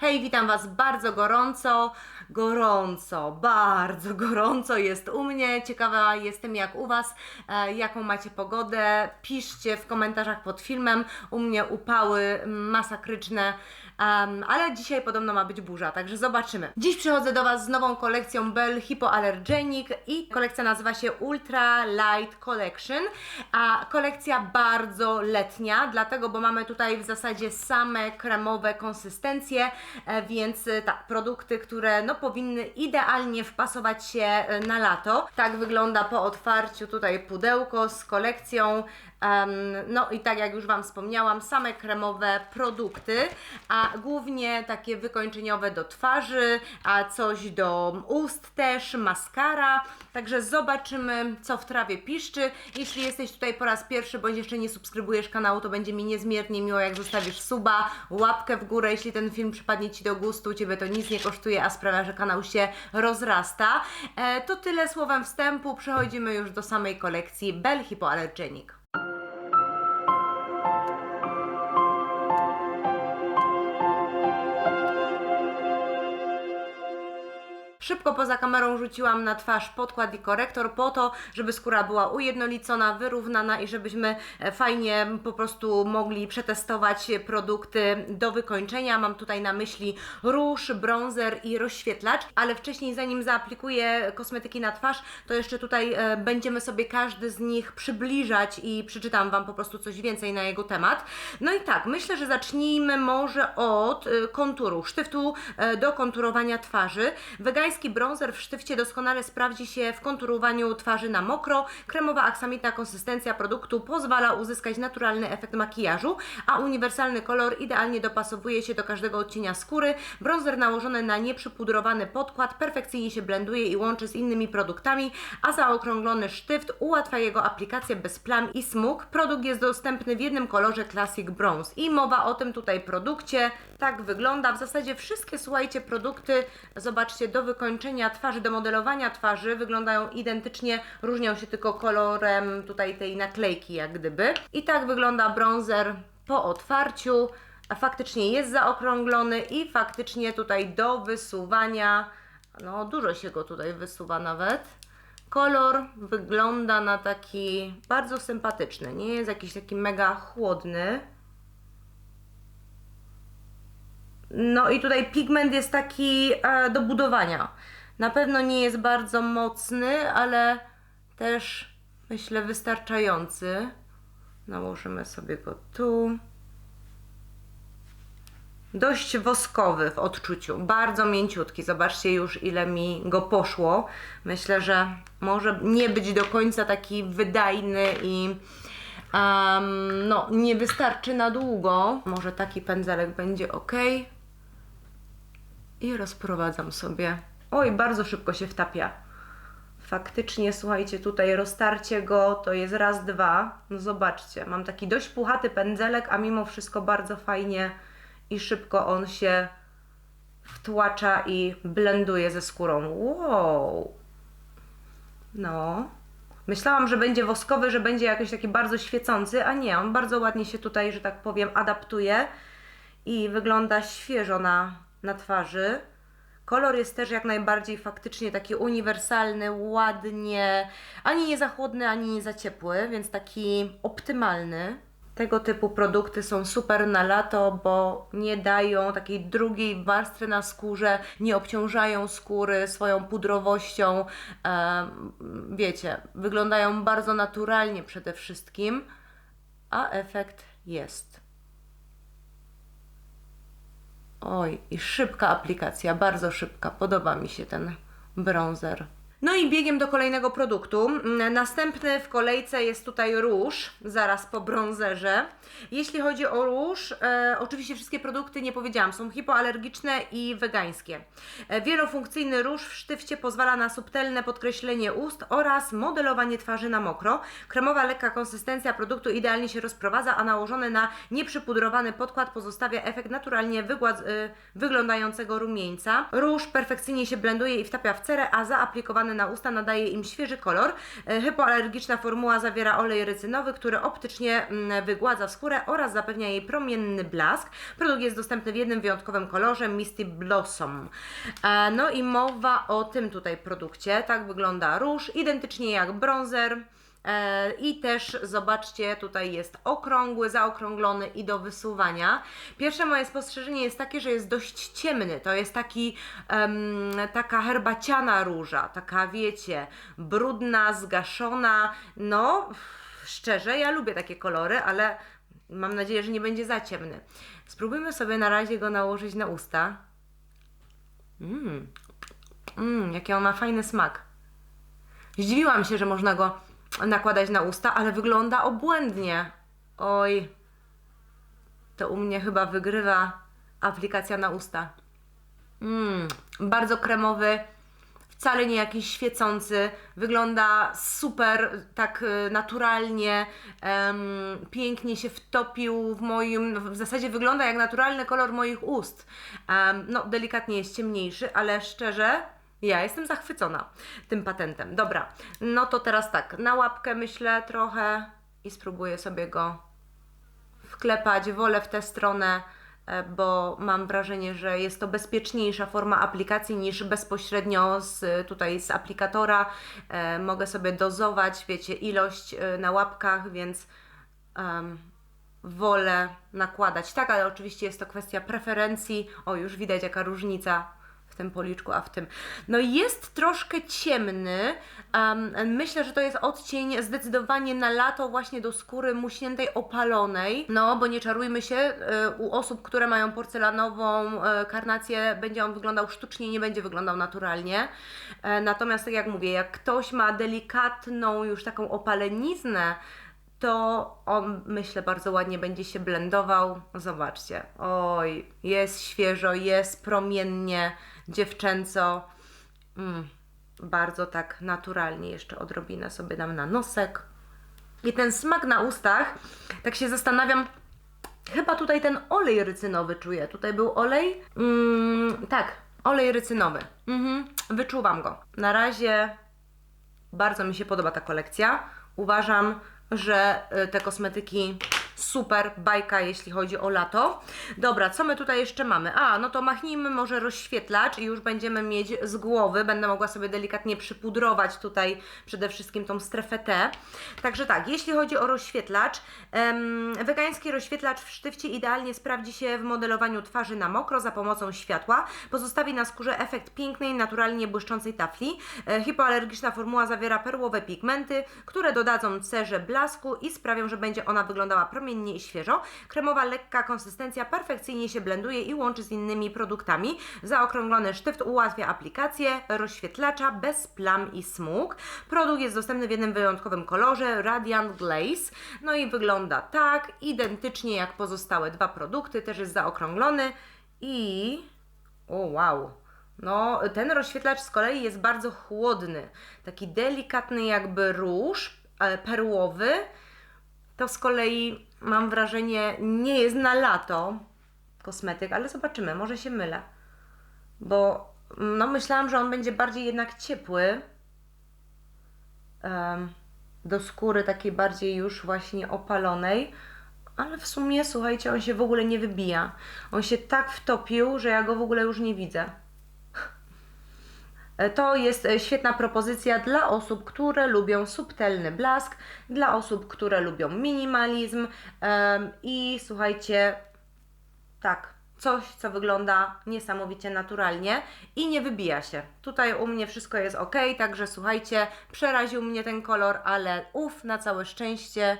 Hej, witam Was bardzo gorąco, gorąco, bardzo gorąco jest u mnie. Ciekawa jestem jak u Was, e, jaką macie pogodę. Piszcie w komentarzach pod filmem. U mnie upały masakryczne, em, ale dzisiaj podobno ma być burza, także zobaczymy. Dziś przychodzę do Was z nową kolekcją Bell Hypoallergenic i kolekcja nazywa się Ultra Light Collection, a kolekcja bardzo letnia, dlatego, bo mamy tutaj w zasadzie same kremowe konsystencje, e, więc e, tak, produkty, które no, powinny idealnie wpasować się e, na lato. Tak wygląda po otwarciu tutaj pudełko z kolekcją. No i tak jak już Wam wspomniałam, same kremowe produkty, a głównie takie wykończeniowe do twarzy, a coś do ust też, maskara. Także zobaczymy, co w trawie piszczy. Jeśli jesteś tutaj po raz pierwszy, bądź jeszcze nie subskrybujesz kanału, to będzie mi niezmiernie miło, jak zostawisz suba, łapkę w górę, jeśli ten film przypadnie Ci do gustu, Ciebie to nic nie kosztuje, a sprawia, że kanał się rozrasta. E, to tyle słowem wstępu, przechodzimy już do samej kolekcji Bell Hypoallergenic. Szybko poza kamerą rzuciłam na twarz podkład i korektor po to, żeby skóra była ujednolicona, wyrównana i żebyśmy e, fajnie po prostu mogli przetestować produkty do wykończenia. Mam tutaj na myśli róż, bronzer i rozświetlacz, ale wcześniej zanim zaaplikuję kosmetyki na twarz, to jeszcze tutaj e, będziemy sobie każdy z nich przybliżać i przeczytam Wam po prostu coś więcej na jego temat. No i tak, myślę, że zacznijmy może od e, konturu, sztyftu do konturowania twarzy. Wegański bronzer w sztywcie doskonale sprawdzi się w konturowaniu twarzy na mokro. Kremowa aksamitna konsystencja produktu pozwala uzyskać naturalny efekt makijażu, a uniwersalny kolor idealnie dopasowuje się do każdego odcienia skóry. Bronzer nałożony na nieprzypudrowany podkład perfekcyjnie się blenduje i łączy z innymi produktami, a zaokrąglony sztyft ułatwia jego aplikację bez plam i smug. Produkt jest dostępny w jednym kolorze Classic Bronze. I mowa o tym tutaj produkcie. Tak wygląda. W zasadzie wszystkie, słuchajcie, produkty, zobaczcie, do wykończenia twarzy, do modelowania twarzy wyglądają identycznie, różnią się tylko kolorem tutaj tej naklejki, jak gdyby. I tak wygląda bronzer po otwarciu. Faktycznie jest zaokrąglony i faktycznie tutaj do wysuwania, no dużo się go tutaj wysuwa nawet. Kolor wygląda na taki bardzo sympatyczny, nie jest jakiś taki mega chłodny. No i tutaj pigment jest taki e, do budowania. Na pewno nie jest bardzo mocny, ale też myślę wystarczający. Nałożymy sobie go tu. Dość woskowy w odczuciu, bardzo mięciutki. Zobaczcie już ile mi go poszło. Myślę, że może nie być do końca taki wydajny i um, no, nie wystarczy na długo. Może taki pędzelek będzie ok. I rozprowadzam sobie. Oj, bardzo szybko się wtapia. Faktycznie, słuchajcie, tutaj roztarcie go to jest raz, dwa. No zobaczcie, mam taki dość puchaty pędzelek, a mimo wszystko bardzo fajnie i szybko on się wtłacza i blenduje ze skórą. Wow! No. Myślałam, że będzie woskowy, że będzie jakiś taki bardzo świecący, a nie, on bardzo ładnie się tutaj, że tak powiem, adaptuje i wygląda świeżo na, na twarzy. Kolor jest też jak najbardziej faktycznie taki uniwersalny, ładnie, ani nie za chłodny, ani nie za ciepły, więc taki optymalny. Tego typu produkty są super na lato, bo nie dają takiej drugiej warstwy na skórze, nie obciążają skóry swoją pudrowością. Wiecie, wyglądają bardzo naturalnie przede wszystkim, a efekt jest. Oj, i szybka aplikacja, bardzo szybka. Podoba mi się ten bronzer. No i biegiem do kolejnego produktu. Mm, Następny w kolejce jest tutaj róż, zaraz po bronzerze. Jeśli chodzi o róż, e, oczywiście wszystkie produkty, nie powiedziałam, są hipoalergiczne i wegańskie. E, wielofunkcyjny róż w sztywcie pozwala na subtelne podkreślenie ust oraz modelowanie twarzy na mokro. Kremowa, lekka konsystencja produktu idealnie się rozprowadza, a nałożony na nieprzypudrowany podkład pozostawia efekt naturalnie wygładz- y, wyglądającego rumieńca. Róż perfekcyjnie się blenduje i wtapia w cerę, a zaaplikowany na usta nadaje im świeży kolor. E, Hypoalergiczna formuła zawiera olej rycynowy, który optycznie mm, wygładza skórę oraz zapewnia jej promienny blask. Produkt jest dostępny w jednym wyjątkowym kolorze Misty Blossom. E, No i mowa o tym tutaj produkcie. Tak wygląda róż, identycznie jak bronzer. E, I też zobaczcie, tutaj jest okrągły, zaokrąglony i do wysuwania. Pierwsze moje spostrzeżenie jest takie, że jest dość ciemny. To jest taki, em, taka herbaciana róża, taka wiecie, brudna, zgaszona. No, szczerze, ja lubię takie kolory, ale mam nadzieję, że nie będzie za ciemny. Spróbujmy sobie na razie go nałożyć na usta. Mmm, mm, jaki on ma fajny smak. Zdziwiłam się, że można go nakładać na usta, ale wygląda obłędnie. Oj, to u mnie chyba wygrywa aplikacja na usta. Mm, bardzo kremowy, wcale nie jakiś świecący, wygląda super, tak y, naturalnie, em, pięknie się wtopił w moim, w zasadzie wygląda jak naturalny kolor moich ust. Em, no, delikatnie jest ciemniejszy, ale szczerze, ja jestem zachwycona tym patentem. Dobra, no to teraz tak, na łapkę myślę trochę i spróbuję sobie go wklepać. Wolę w tę stronę, e, bo mam wrażenie, że jest to bezpieczniejsza forma aplikacji niż bezpośrednio z, tutaj z aplikatora. E, mogę sobie dozować, wiecie, ilość e, na łapkach, więc em, wolę nakładać tak, ale oczywiście jest to kwestia preferencji. O, już widać jaka różnica tym policzku, a w tym. No jest troszkę ciemny. Um, myślę, że to jest odcień zdecydowanie na lato właśnie do skóry muśniętej, opalonej. No, bo nie czarujmy się, y, u osób, które mają porcelanową y, karnację, będzie on wyglądał sztucznie, nie będzie wyglądał naturalnie. E, natomiast tak jak mówię, jak ktoś ma delikatną już taką opaleniznę, to on myślę bardzo ładnie będzie się blendował. Zobaczcie, oj, jest świeżo, jest promiennie, dziewczęco. Mm, bardzo tak naturalnie jeszcze odrobinę sobie dam na nosek. I ten smak na ustach, tak się zastanawiam, chyba tutaj ten olej rycynowy czuję. Tutaj był olej? Mm, tak, olej rycynowy. Mhm, wyczuwam go. Na razie bardzo mi się podoba ta kolekcja. Uważam, że y, te kosmetyki super bajka, jeśli chodzi o lato. Dobra, co my tutaj jeszcze mamy? A, no to machnijmy może rozświetlacz i już będziemy mieć z głowy. Będę mogła sobie delikatnie przypudrować tutaj przede wszystkim tą strefę T. Także tak, jeśli chodzi o rozświetlacz, em, wegański rozświetlacz w sztywcie idealnie sprawdzi się w modelowaniu twarzy na mokro za pomocą światła. Pozostawi na skórze efekt pięknej, naturalnie błyszczącej tafli. E, hipoalergiczna formuła zawiera perłowe pigmenty, które dodadzą cerze blasku i sprawią, że będzie ona wyglądała promiennie i świeżo. Kremowa, lekka konsystencja perfekcyjnie się blenduje i łączy z innymi produktami. Zaokrąglony sztyft ułatwia aplikację rozświetlacza bez plam i smug. Produkt jest dostępny w jednym wyjątkowym kolorze Radiant Glaze. No i wygląda tak, identycznie jak pozostałe dwa produkty, też jest zaokrąglony i... O wow! No, ten rozświetlacz z kolei jest bardzo chłodny, taki delikatny jakby róż, e, perłowy. To z kolei mam wrażenie nie jest na lato kosmetyk, ale zobaczymy, może się mylę. Bo no myślałam, że on będzie bardziej jednak ciepły do skóry takiej bardziej już właśnie opalonej, ale w sumie słuchajcie, on się w ogóle nie wybija. On się tak wtopił, że ja go w ogóle już nie widzę. E, To jest e, świetna propozycja dla osób, które lubią subtelny blask, dla osób, które lubią minimalizm i słuchajcie, tak, coś, co wygląda niesamowicie naturalnie i nie wybija się. Tutaj u mnie wszystko jest ok, także słuchajcie, przeraził mnie ten kolor, ale uf, na całe szczęście.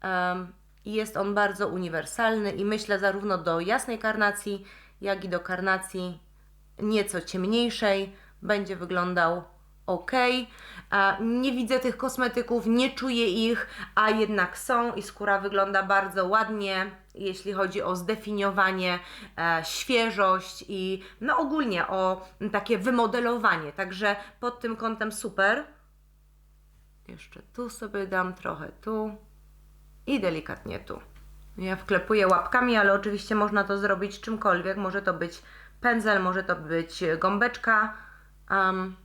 em, jest on bardzo uniwersalny i myślę zarówno do jasnej karnacji, jak i do karnacji nieco ciemniejszej będzie wyglądał ok. Nie widzę tych kosmetyków, nie czuję ich, a jednak są i skóra wygląda bardzo ładnie, jeśli chodzi o zdefiniowanie, e, świeżość i no ogólnie o takie wymodelowanie. Także pod tym kątem super. Jeszcze tu sobie dam trochę tu i delikatnie tu. Ja wklepuję łapkami, ale oczywiście można to zrobić czymkolwiek. Może to być pędzel, może to być gąbeczka. Um,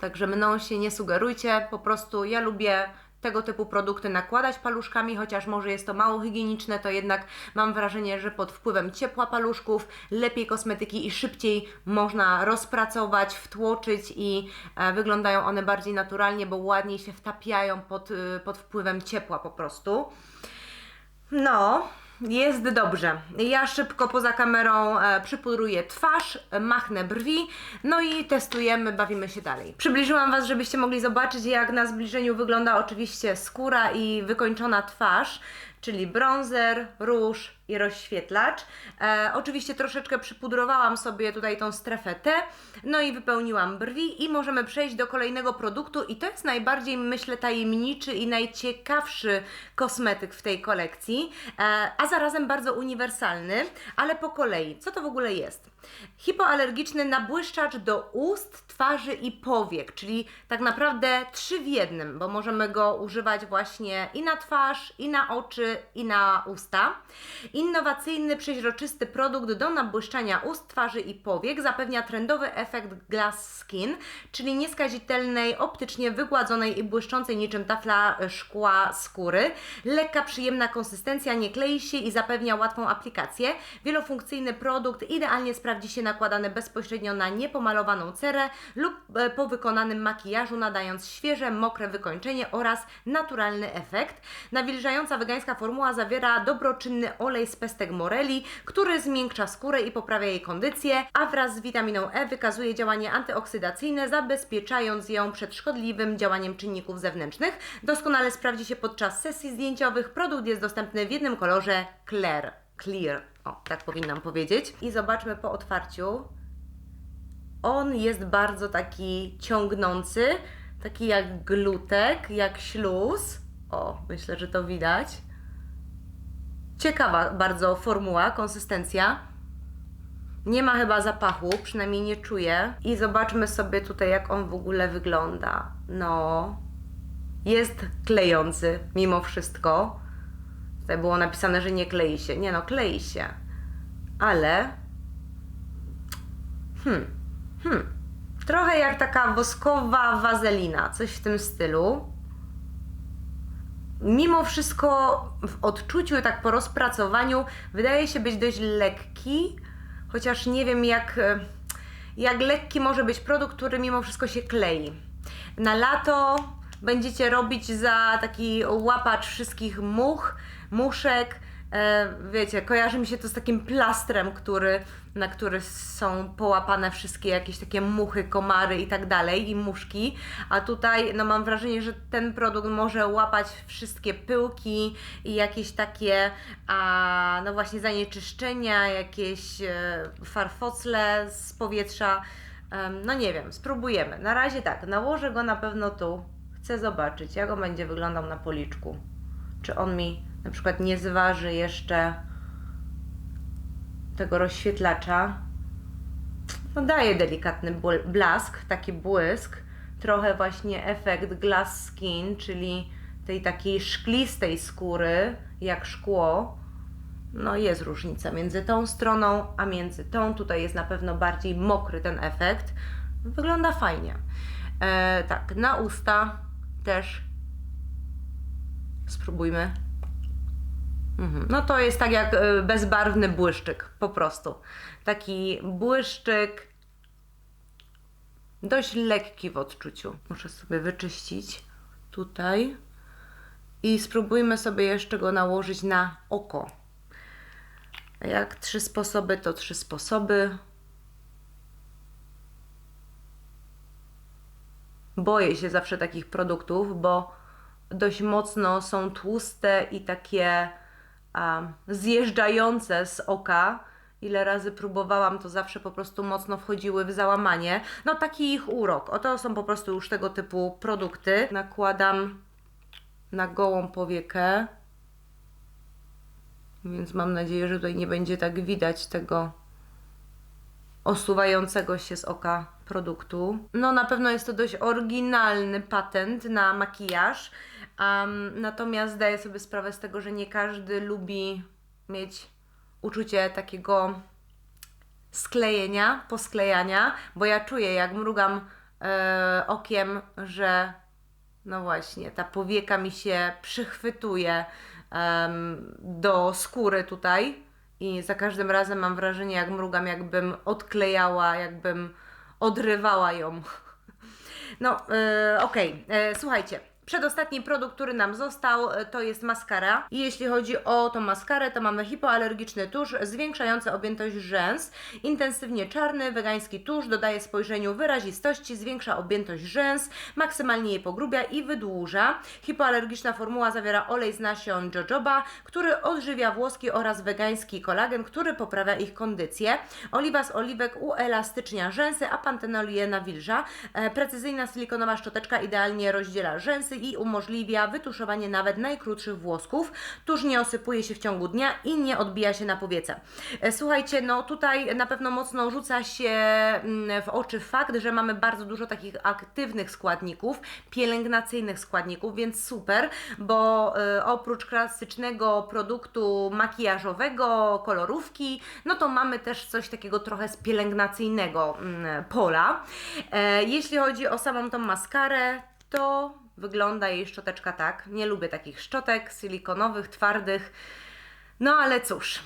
Także mną się nie sugerujcie, po prostu ja lubię tego typu produkty nakładać paluszkami, chociaż może jest to mało higieniczne, to jednak mam wrażenie, że pod wpływem ciepła paluszków lepiej kosmetyki i szybciej można rozpracować, wtłoczyć i e, wyglądają one bardziej naturalnie, bo ładniej się wtapiają pod, y, pod wpływem ciepła po prostu. No, jest dobrze. Ja szybko poza kamerą e, przypudruję twarz, machnę brwi, no i testujemy, bawimy się dalej. Przybliżyłam Was, żebyście mogli zobaczyć, jak na zbliżeniu wygląda oczywiście skóra i wykończona twarz, czyli bronzer, róż i rozświetlacz. E, oczywiście troszeczkę przypudrowałam sobie tutaj tą strefę T, no i wypełniłam brwi i możemy przejść do kolejnego produktu i to jest najbardziej, myślę, tajemniczy i najciekawszy kosmetyk w tej kolekcji, e, a zarazem bardzo uniwersalny, ale po kolei. Co to w ogóle jest? Hipoalergiczny nabłyszczacz do ust, twarzy i powiek, czyli tak naprawdę trzy w jednym, bo możemy go używać właśnie i na twarz, i na oczy, i na usta. Innowacyjny, przeźroczysty produkt do nabłyszczania ust, twarzy i powiek zapewnia trendowy efekt glass skin, czyli nieskazitelnej, optycznie wygładzonej i błyszczącej niczym tafla szkła skóry. Lekka, przyjemna konsystencja, nie klei się i zapewnia łatwą aplikację. Wielofunkcyjny produkt, idealnie sprawdzi się nakładany bezpośrednio na niepomalowaną cerę lub e, po wykonanym makijażu, nadając świeże, mokre wykończenie oraz naturalny efekt. Nawilżająca wegańska formuła zawiera dobroczynny olej z pestek moreli, który zmiękcza skórę i poprawia jej kondycję, a wraz z witaminą E wykazuje działanie antyoksydacyjne, zabezpieczając ją przed szkodliwym działaniem czynników zewnętrznych. Doskonale sprawdzi się podczas sesji zdjęciowych. Produkt jest dostępny w jednym kolorze Clear. Clear. O, tak powinnam powiedzieć. I zobaczmy po otwarciu. On jest bardzo taki ciągnący, taki jak glutek, jak śluz. O, myślę, że to widać. Ciekawa bardzo formuła, konsystencja. Nie ma chyba zapachu, przynajmniej nie czuję. I zobaczmy sobie tutaj, jak on w ogóle wygląda. No, jest klejący mimo wszystko. Tutaj było napisane, że nie klei się. Nie no, klei się. Ale. Hmm. Hmm. Trochę jak taka woskowa wazelina, coś w tym stylu. Mimo wszystko w odczuciu, tak po rozpracowaniu, wydaje się być dość lekki, chociaż nie wiem jak, jak lekki może być produkt, który mimo wszystko się klei. Na lato będziecie robić za taki łapacz wszystkich much, muszek. E, wiecie, kojarzy mi się to z takim plastrem, który, na który są połapane wszystkie jakieś takie muchy, komary i tak dalej, i muszki. A tutaj, no mam wrażenie, że ten produkt może łapać wszystkie pyłki i jakieś takie, a, no właśnie zanieczyszczenia, jakieś e, farfocle z powietrza. E, no nie wiem, spróbujemy. Na razie tak, nałożę go na pewno tu. Chcę zobaczyć, jak on będzie wyglądał na policzku. Czy on mi na przykład nie zważy jeszcze tego rozświetlacza. No daje delikatny blask, taki błysk. Trochę właśnie efekt glass skin, czyli tej takiej szklistej skóry, jak szkło. No jest różnica między tą stroną, a między tą. Tutaj jest na pewno bardziej mokry ten efekt. Wygląda fajnie. E, tak, na usta też spróbujmy. Mhm. No to jest tak jak y, bezbarwny błyszczyk, po prostu. Taki błyszczyk dość lekki w odczuciu. Muszę sobie wyczyścić tutaj i spróbujmy sobie jeszcze go nałożyć na oko. Jak trzy sposoby, to trzy sposoby. Boję się zawsze takich produktów, bo dość mocno są tłuste i takie um, zjeżdżające z oka. Ile razy próbowałam, to zawsze po prostu mocno wchodziły w załamanie. No taki ich urok. Oto są po prostu już tego typu produkty. Nakładam na gołą powiekę. Więc mam nadzieję, że tutaj nie będzie tak widać tego osuwającego się z oka produktu. No na pewno jest to dość oryginalny patent na makijaż. Um, natomiast zdaję sobie sprawę z tego, że nie każdy lubi mieć uczucie takiego sklejenia, posklejania, bo ja czuję, jak mrugam e, okiem, że no właśnie, ta powieka mi się przychwytuje em, do skóry tutaj i za każdym razem mam wrażenie, jak mrugam, jakbym odklejała, jakbym odrywała ją. No, e, okej, E, słuchajcie. Przedostatni produkt, który nam został, e, to jest maskara. I jeśli chodzi o tą maskarę, to mamy hipoalergiczny tusz zwiększający objętość rzęs. Intensywnie czarny, wegański tusz dodaje spojrzeniu wyrazistości, zwiększa objętość rzęs, maksymalnie je pogrubia i wydłuża. Hipoalergiczna formuła zawiera olej z nasion jojoba, który odżywia włoski oraz wegański kolagen, który poprawia ich kondycję. Oliwa z oliwek uelastycznia rzęsy, a pantenol je nawilża. E, Precyzyjna silikonowa szczoteczka idealnie rozdziela rzęsy i umożliwia wytuszowanie nawet najkrótszych włosków. Tuż nie osypuje się w ciągu dnia i nie odbija się na powiece. E, Słuchajcie, no tutaj na pewno mocno rzuca się mm, w oczy fakt, że mamy bardzo dużo takich aktywnych składników, pielęgnacyjnych składników, więc super, bo e, oprócz klasycznego produktu makijażowego, kolorówki, no to mamy też coś takiego trochę z pielęgnacyjnego mm, pola. E, Jeśli chodzi o samą tą maskarę, to wygląda jej szczoteczka tak. Nie lubię takich szczotek silikonowych, twardych. No ale cóż,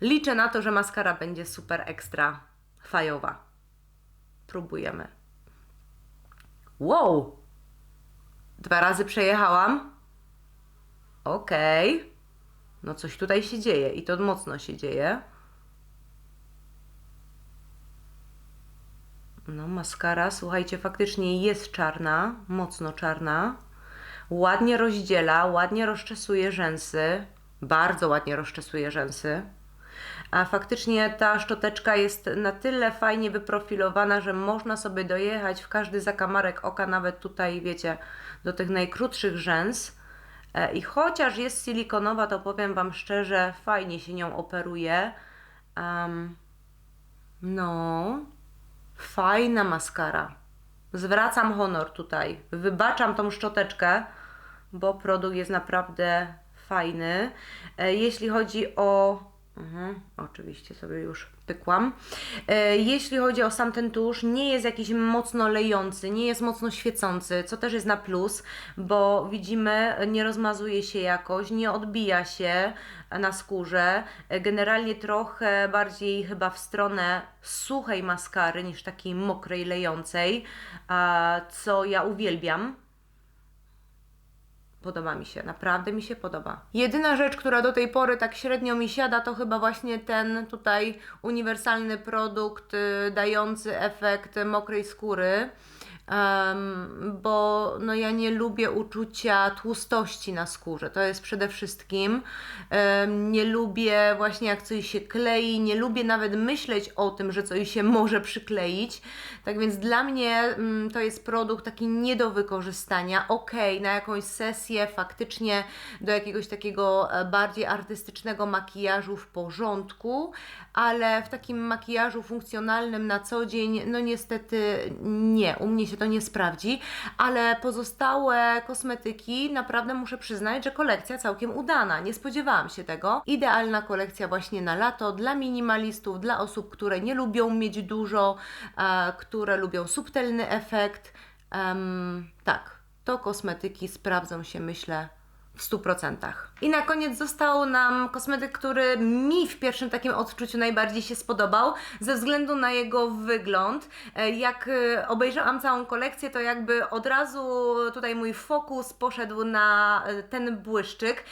liczę na to, że maskara będzie super ekstra fajowa. Próbujemy. Wow! Dwa razy przejechałam. Okej. No coś tutaj się dzieje i to mocno się dzieje. No, maskara, słuchajcie, faktycznie jest czarna, mocno czarna. Ładnie rozdziela, ładnie rozczesuje rzęsy. Bardzo ładnie rozczesuje rzęsy. A faktycznie ta szczoteczka jest na tyle fajnie wyprofilowana, że można sobie dojechać w każdy zakamarek oka, nawet tutaj, wiecie, do tych najkrótszych rzęs. E, I chociaż jest silikonowa, to powiem Wam szczerze, fajnie się nią operuje. Em, no, fajna maskara. Zwracam honor tutaj. Wybaczam tą szczoteczkę, bo produkt jest naprawdę fajny. E, Jeśli chodzi o. Mhm, oczywiście sobie już pykłam. E, Jeśli chodzi o sam ten tusz, nie jest jakiś mocno lejący, nie jest mocno świecący, co też jest na plus, bo widzimy, nie rozmazuje się jakoś, nie odbija się na skórze. E, Generalnie trochę bardziej chyba w stronę suchej maskary niż takiej mokrej, lejącej, a, co ja uwielbiam. Podoba mi się, naprawdę mi się podoba. Jedyna rzecz, która do tej pory tak średnio mi siada, to chyba właśnie ten tutaj uniwersalny produkt y, dający efekt mokrej skóry. Em, bo no ja nie lubię uczucia tłustości na skórze. To jest przede wszystkim. Em, nie lubię właśnie jak coś się klei, nie lubię nawet myśleć o tym, że coś się może przykleić. Tak więc dla mnie mm, to jest produkt taki nie do wykorzystania. Ok, na jakąś sesję faktycznie do jakiegoś takiego e, bardziej artystycznego makijażu w porządku, ale w takim makijażu funkcjonalnym na co dzień, no niestety nie, u mnie się to nie sprawdzi, ale pozostałe kosmetyki naprawdę muszę przyznać, że kolekcja całkiem udana. Nie spodziewałam się tego. Idealna kolekcja właśnie na lato dla minimalistów, dla osób, które nie lubią mieć dużo, e, które lubią subtelny efekt. Tak, to kosmetyki sprawdzą się, myślę, w 100%. I na koniec został nam kosmetyk, który mi w pierwszym takim odczuciu najbardziej się spodobał, ze względu na jego wygląd. E, Jak e, obejrzałam całą kolekcję, to jakby od razu tutaj mój fokus poszedł na e, ten błyszczyk.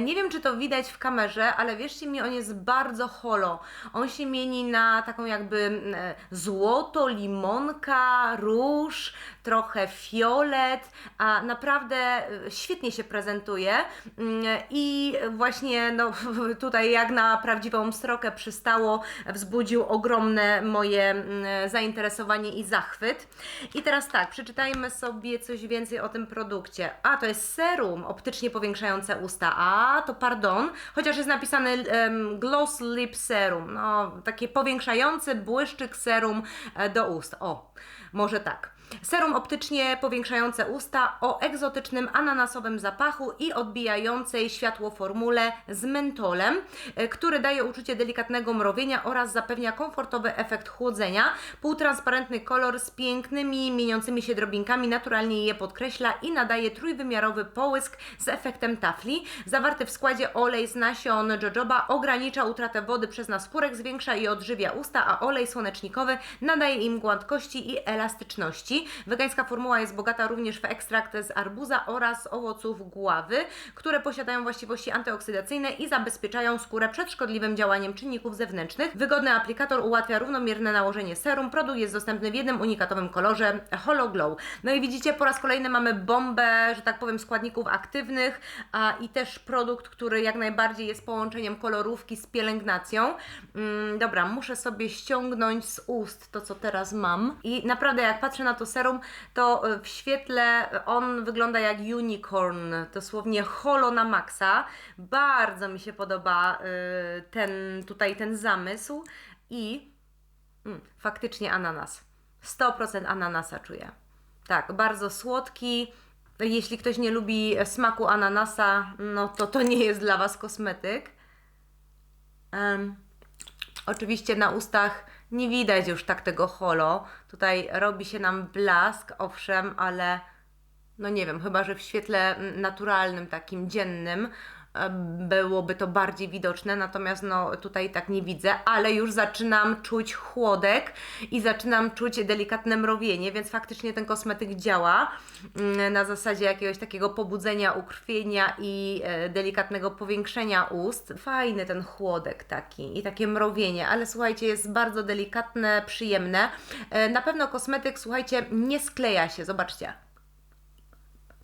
Nie wiem, czy to widać w kamerze, ale wierzcie mi, on jest bardzo holo. On się mieni na taką jakby mm, złoto, limonka, róż, trochę fiolet, a naprawdę e, świetnie się prezentuje Mm, i właśnie no, tutaj jak na prawdziwą strokę przystało, wzbudził ogromne moje mm, zainteresowanie i zachwyt. I teraz tak, przeczytajmy sobie coś więcej o tym produkcie. A, to jest serum optycznie powiększające usta. A, to pardon, chociaż jest napisane em, Gloss Lip Serum, no takie powiększający błyszczyk serum e, do ust. O, może tak. Serum optycznie powiększające usta o egzotycznym ananasowym zapachu i odbijającej światło formule z mentolem, e, który daje uczucie delikatnego mrowienia oraz zapewnia komfortowy efekt chłodzenia. Półtransparentny kolor z pięknymi, mieniącymi się drobinkami naturalnie je podkreśla i nadaje trójwymiarowy połysk z efektem tafli. Zawarty w składzie olej z nasion jojoba ogranicza utratę wody przez naskórek, zwiększa i odżywia usta, a olej słonecznikowy nadaje im gładkości i elastyczności. Wegańska formuła jest bogata również w ekstrakt z arbuza oraz owoców gławy, które posiadają właściwości antyoksydacyjne i zabezpieczają skórę przed szkodliwym działaniem czynników zewnętrznych. Wygodny aplikator ułatwia równomierne nałożenie serum. Produkt jest dostępny w jednym unikatowym kolorze Holo Glow. No i widzicie, po raz kolejny mamy bombę, że tak powiem, składników aktywnych a, i też produkt, który jak najbardziej jest połączeniem kolorówki z pielęgnacją. Mm, dobra, muszę sobie ściągnąć z ust to, co teraz mam. I naprawdę, jak patrzę na to serum, to y, w świetle on wygląda jak unicorn, dosłownie holo na maksa. Bardzo mi się podoba y, ten tutaj ten zamysł i mm, faktycznie ananas. 100% ananasa czuję. Tak, bardzo słodki. Jeśli ktoś nie lubi smaku ananasa, no to to nie jest dla Was kosmetyk. Em, oczywiście na ustach nie widać już tak tego holo. Tutaj robi się nam blask, owszem, ale no nie wiem, chyba że w świetle naturalnym, takim dziennym byłoby to bardziej widoczne, natomiast no tutaj tak nie widzę, ale już zaczynam czuć chłodek i zaczynam czuć delikatne mrowienie, więc faktycznie ten kosmetyk działa mm, na zasadzie jakiegoś takiego pobudzenia, ukrwienia i e, delikatnego powiększenia ust. Fajny ten chłodek taki i takie mrowienie, ale słuchajcie, jest bardzo delikatne, przyjemne. E, Na pewno kosmetyk, słuchajcie, nie skleja się, zobaczcie.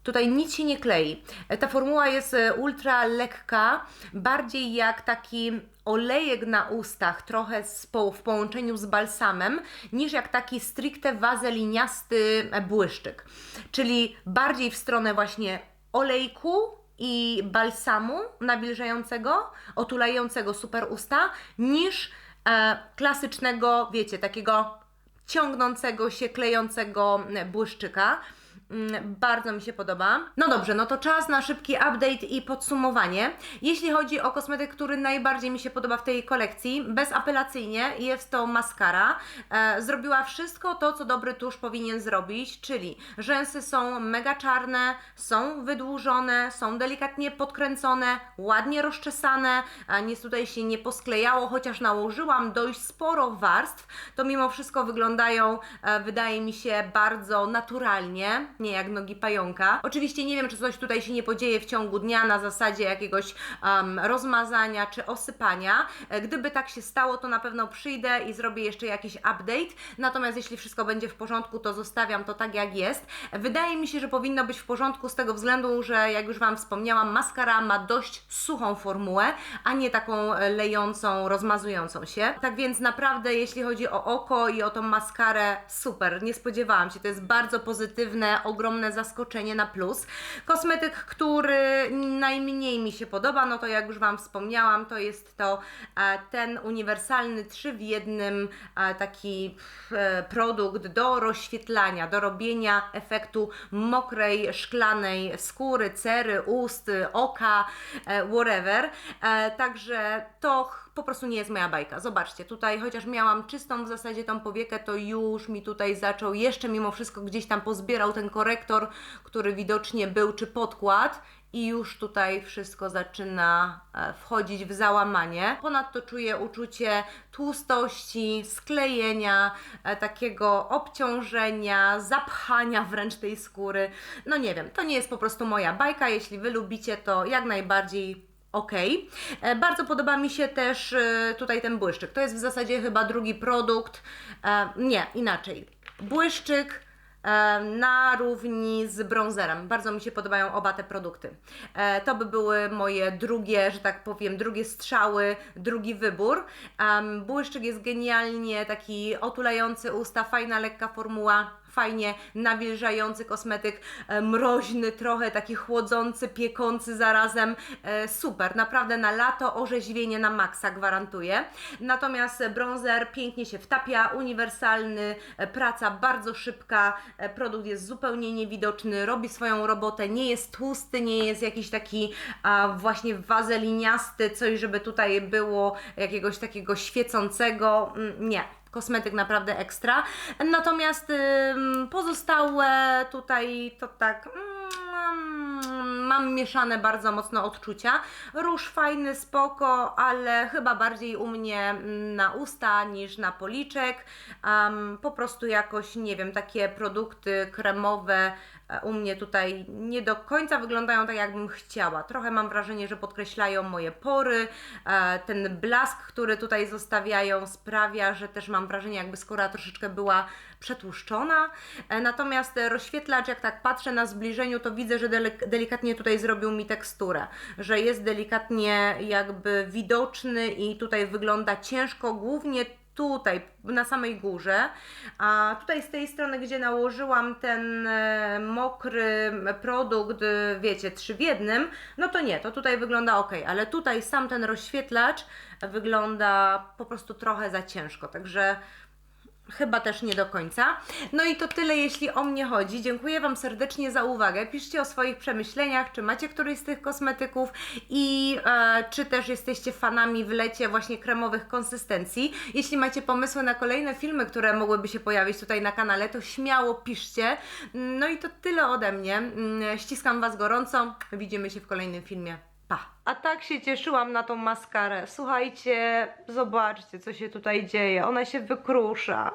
Tutaj nic się nie klei. E, Ta formuła jest e, ultra lekka, bardziej jak taki olejek na ustach, trochę w połączeniu z balsamem, niż jak taki stricte wazeliniasty e, błyszczyk. Czyli bardziej w stronę właśnie olejku i balsamu nawilżającego, otulającego super usta, niż e, klasycznego, wiecie, takiego ciągnącego się, klejącego błyszczyka. Mm, Bardzo mi się podoba. No dobrze, no to czas na szybki update i podsumowanie. Jeśli chodzi o kosmetyk, który najbardziej mi się podoba w tej kolekcji, bezapelacyjnie jest to maskara. E, zrobiła wszystko to, co dobry tusz powinien zrobić, czyli rzęsy są mega czarne, są wydłużone, są delikatnie podkręcone, ładnie rozczesane, a nic tutaj się nie posklejało, chociaż nałożyłam dość sporo warstw, to mimo wszystko wyglądają, e, wydaje mi się, bardzo naturalnie, jak nogi pająka. Oczywiście nie wiem, czy coś tutaj się nie podzieje w ciągu dnia na zasadzie jakiegoś em, rozmazania czy osypania. E, Gdyby tak się stało, to na pewno przyjdę i zrobię jeszcze jakiś update. Natomiast jeśli wszystko będzie w porządku, to zostawiam to tak jak jest. Wydaje mi się, że powinno być w porządku z tego względu, że jak już Wam wspomniałam, maskara ma dość suchą formułę, a nie taką e, lejącą, rozmazującą się. Tak więc naprawdę, jeśli chodzi o oko i o tą maskarę, super, nie spodziewałam się. To jest bardzo pozytywne, ogromne zaskoczenie na plus. Kosmetyk, który najmniej mi się podoba, no to jak już Wam wspomniałam, to jest to e, ten uniwersalny, trzy w jednym e, taki e, produkt do rozświetlania, do robienia efektu mokrej, szklanej skóry, cery, ust, oka, whatever. Także to po prostu nie jest moja bajka. Zobaczcie, tutaj chociaż miałam czystą w zasadzie tą powiekę, to już mi tutaj zaczął jeszcze mimo wszystko gdzieś tam pozbierał ten korektor, który widocznie był, czy podkład i już tutaj wszystko zaczyna e, wchodzić w załamanie. Ponadto czuję uczucie tłustości, sklejenia, e, takiego obciążenia, zapchania wręcz tej skóry. No nie wiem, to nie jest po prostu moja bajka. Jeśli Wy lubicie, to jak najbardziej Ok. E, Bardzo podoba mi się też tutaj ten błyszczyk. To jest w zasadzie chyba drugi produkt. Nie, inaczej. Błyszczyk na równi z bronzerem. Bardzo mi się podobają oba te produkty. E, To by były moje drugie, że tak powiem, drugie strzały, drugi wybór. Błyszczyk jest genialnie taki otulający usta, fajna, lekka formuła fajnie nawilżający kosmetyk, e, mroźny trochę, taki chłodzący, piekący zarazem. E, super, naprawdę na lato orzeźwienie na maksa gwarantuję. Natomiast bronzer pięknie się wtapia, uniwersalny, praca bardzo szybka, produkt jest zupełnie niewidoczny, robi swoją robotę, nie jest tłusty, nie jest jakiś taki a, właśnie wazeliniasty, coś, żeby tutaj było jakiegoś takiego świecącego. Mm, Nie. Kosmetyk naprawdę ekstra. Natomiast ym, pozostałe tutaj to tak. mm, Mam mieszane bardzo mocno odczucia. Róż fajny, spoko, ale chyba bardziej u mnie mm, na usta niż na policzek. Em, po prostu jakoś, nie wiem, takie produkty kremowe u mnie tutaj nie do końca wyglądają tak, jakbym chciała. Trochę mam wrażenie, że podkreślają moje pory. E, Ten blask, który tutaj zostawiają, sprawia, że też mam wrażenie, jakby skóra troszeczkę była przetłuszczona. E, Natomiast e, rozświetlacz, jak tak patrzę na zbliżeniu, to widzę, że delik- delikatnie tutaj zrobił mi teksturę, że jest delikatnie jakby widoczny i tutaj wygląda ciężko, głównie tutaj, na samej górze, a tutaj z tej strony, gdzie nałożyłam ten e, mokry produkt, e, wiecie, trzy w jednym, no to nie, to tutaj wygląda ok, ale tutaj sam ten rozświetlacz wygląda po prostu trochę za ciężko, także Chyba też nie do końca. No i to tyle, jeśli o mnie chodzi. Dziękuję Wam serdecznie za uwagę. Piszcie o swoich przemyśleniach, czy macie któryś z tych kosmetyków i e, czy też jesteście fanami w lecie właśnie kremowych konsystencji. Jeśli macie pomysły na kolejne filmy, które mogłyby się pojawić tutaj na kanale, to śmiało piszcie. No i to tyle ode mnie. Mm, Ściskam Was gorąco. Widzimy się w kolejnym filmie. Pa! A tak się cieszyłam na tą maskarę. Słuchajcie, zobaczcie, co się tutaj dzieje. Ona się wykrusza.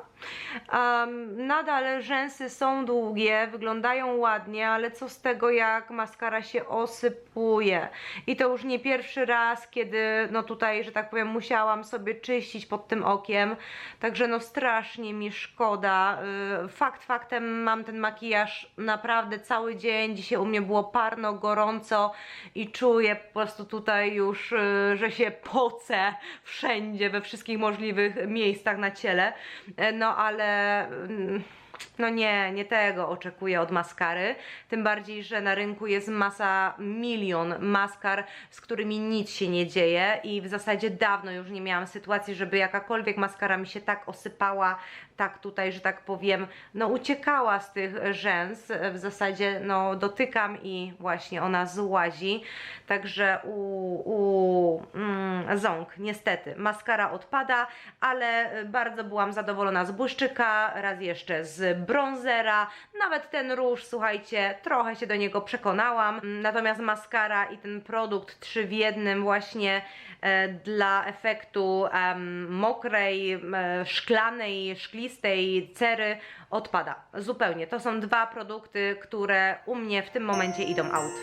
Um, nadal rzęsy są długie, wyglądają ładnie, ale co z tego, jak maskara się osypuje. I to już nie pierwszy raz, kiedy no tutaj, że tak powiem, musiałam sobie czyścić pod tym okiem. Także no strasznie mi szkoda. Y, Fakt faktem mam ten makijaż naprawdę cały dzień. Dzisiaj u mnie było parno, gorąco i czuję po prostu tutaj już, y, że się pocę wszędzie, we wszystkich możliwych miejscach na ciele. E, No ale mm, no nie, nie tego oczekuję od maskary. Tym bardziej, że na rynku jest masa, milion maskar, z którymi nic się nie dzieje i w zasadzie dawno już nie miałam sytuacji, żeby jakakolwiek maskara mi się tak osypała, tak tutaj, że tak powiem, no uciekała z tych rzęs. W zasadzie no dotykam i właśnie ona złazi. Także u, u mm, ząg, niestety, maskara odpada, ale bardzo byłam zadowolona z błyszczyka, raz jeszcze z bronzera, nawet ten róż, słuchajcie, trochę się do niego przekonałam, natomiast maskara i ten produkt trzy w jednym właśnie dla efektu mokrej, e, szklanej, szklistej cery odpada, zupełnie. To są dwa produkty, które u mnie w tym momencie idą out.